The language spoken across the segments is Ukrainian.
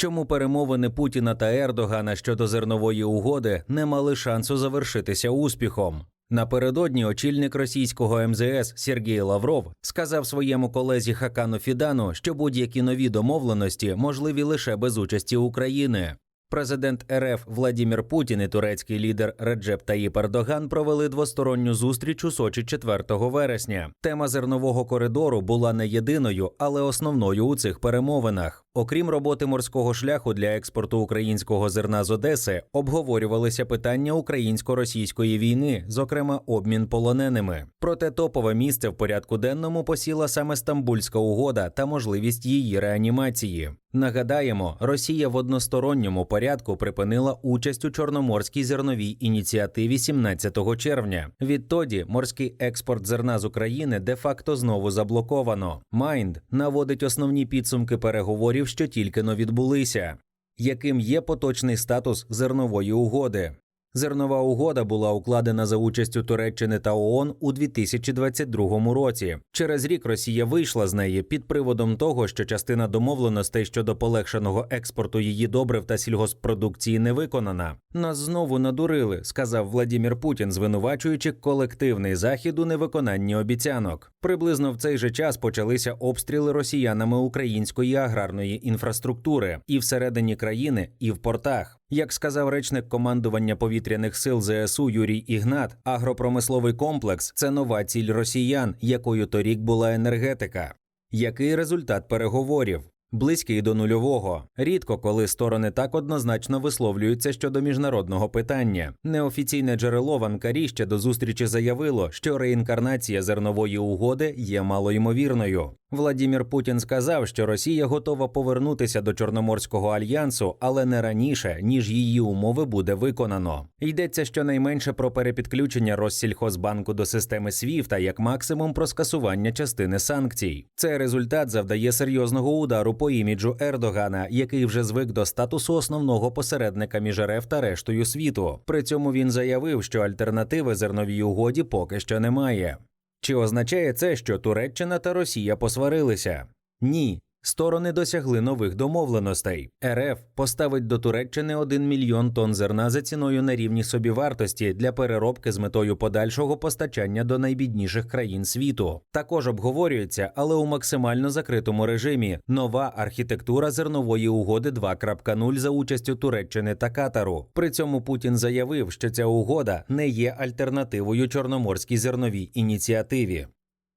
Чому перемовини Путіна та Ердогана щодо зернової угоди не мали шансу завершитися успіхом? Напередодні очільник російського МЗС Сергій Лавров сказав своєму колезі Хакану Фідану, що будь-які нові домовленості можливі лише без участі України. Президент РФ Владімір Путін і турецький лідер Реджеп Таїп Ердоган провели двосторонню зустріч у Сочі 4 вересня. Тема зернового коридору була не єдиною, але основною у цих перемовинах. Окрім роботи морського шляху для експорту українського зерна з Одеси, обговорювалися питання українсько-російської війни, зокрема обмін полоненими. Проте топове місце в порядку денному посіла саме Стамбульська угода та можливість її реанімації. Нагадаємо, Росія в односторонньому порядку припинила участь у Чорноморській зерновій ініціативі 17 червня. Відтоді морський експорт зерна з України де-факто знову заблоковано. Майнд наводить основні підсумки переговорів, що тільки но відбулися. Яким є поточний статус зернової угоди? Зернова угода була укладена за участю Туреччини та ООН у 2022 році. Через рік Росія вийшла з неї під приводом того, що частина домовленостей щодо полегшеного експорту її добрив та сільгоспродукції не виконана. Нас знову надурили, сказав Владімір Путін, звинувачуючи колективний захід у невиконанні обіцянок. Приблизно в цей же час почалися обстріли росіянами української аграрної інфраструктури і всередині країни, і в портах. Як сказав речник командування повітряних сил ЗСУ Юрій Ігнат, агропромисловий комплекс це нова ціль росіян, якою торік була енергетика. Який результат переговорів? Близький до нульового. Рідко коли сторони так однозначно висловлюються щодо міжнародного питання. Неофіційне джерело в Анкарі ще до зустрічі заявило, що реінкарнація зернової угоди є малоймовірною. Владімір Путін сказав, що Росія готова повернутися до Чорноморського альянсу, але не раніше, ніж її умови буде виконано. Йдеться щонайменше про перепідключення Россільхозбанку до системи SWIFT, як максимум про скасування частини санкцій. Цей результат завдає серйозного удару по іміджу Ердогана, який вже звик до статусу основного посередника між РФ та рештою світу. При цьому він заявив, що альтернативи зерновій угоді поки що немає. Чи означає це, що Туреччина та Росія посварилися? Ні. Сторони досягли нових домовленостей. РФ поставить до Туреччини 1 мільйон тонн зерна за ціною на рівні собівартості для переробки з метою подальшого постачання до найбідніших країн світу. Також обговорюється, але у максимально закритому режимі нова архітектура зернової угоди 2.0 за участю Туреччини та Катару. При цьому Путін заявив, що ця угода не є альтернативою Чорноморській зерновій ініціативі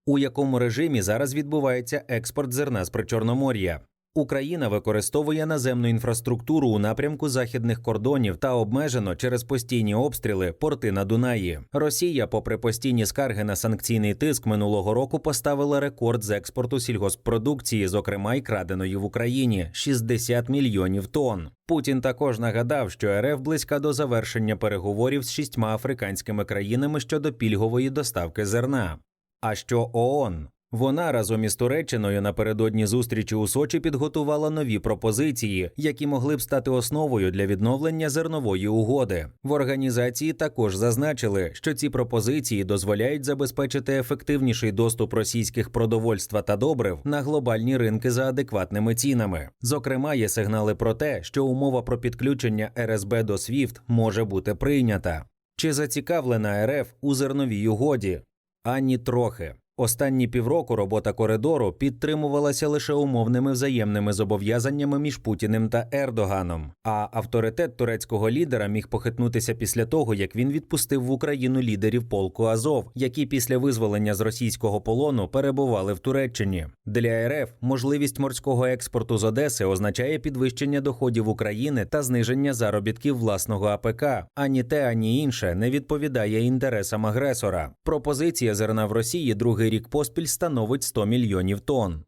у якому режимі зараз відбувається експорт зерна з Причорномор'я. Україна використовує наземну інфраструктуру у напрямку західних кордонів та обмежено через постійні обстріли порти на Дунаї. Росія, попри постійні скарги на санкційний тиск, минулого року поставила рекорд з експорту сільгоспродукції, зокрема й краденої в Україні 60 мільйонів тонн. Путін також нагадав, що РФ близька до завершення переговорів з шістьма африканськими країнами щодо пільгової доставки зерна. А що ООН? Вона разом із Туреччиною напередодні зустрічі у Сочі підготувала нові пропозиції, які могли б стати основою для відновлення зернової угоди. В організації також зазначили, що ці пропозиції дозволяють забезпечити ефективніший доступ російських продовольства та добрив на глобальні ринки за адекватними цінами. Зокрема, є сигнали про те, що умова про підключення РСБ до SWIFT може бути прийнята. Чи зацікавлена РФ у зерновій угоді? Ані трохи. Останні півроку робота коридору підтримувалася лише умовними взаємними зобов'язаннями між Путіним та Ердоганом. А авторитет турецького лідера міг похитнутися після того, як він відпустив в Україну лідерів полку Азов, які після визволення з російського полону перебували в Туреччині. Для РФ можливість морського експорту з Одеси означає підвищення доходів України та зниження заробітків власного АПК. Ані те, ані інше не відповідає інтересам агресора. Пропозиція зерна в Росії другий рік поспіль становить 100 мільйонів тонн.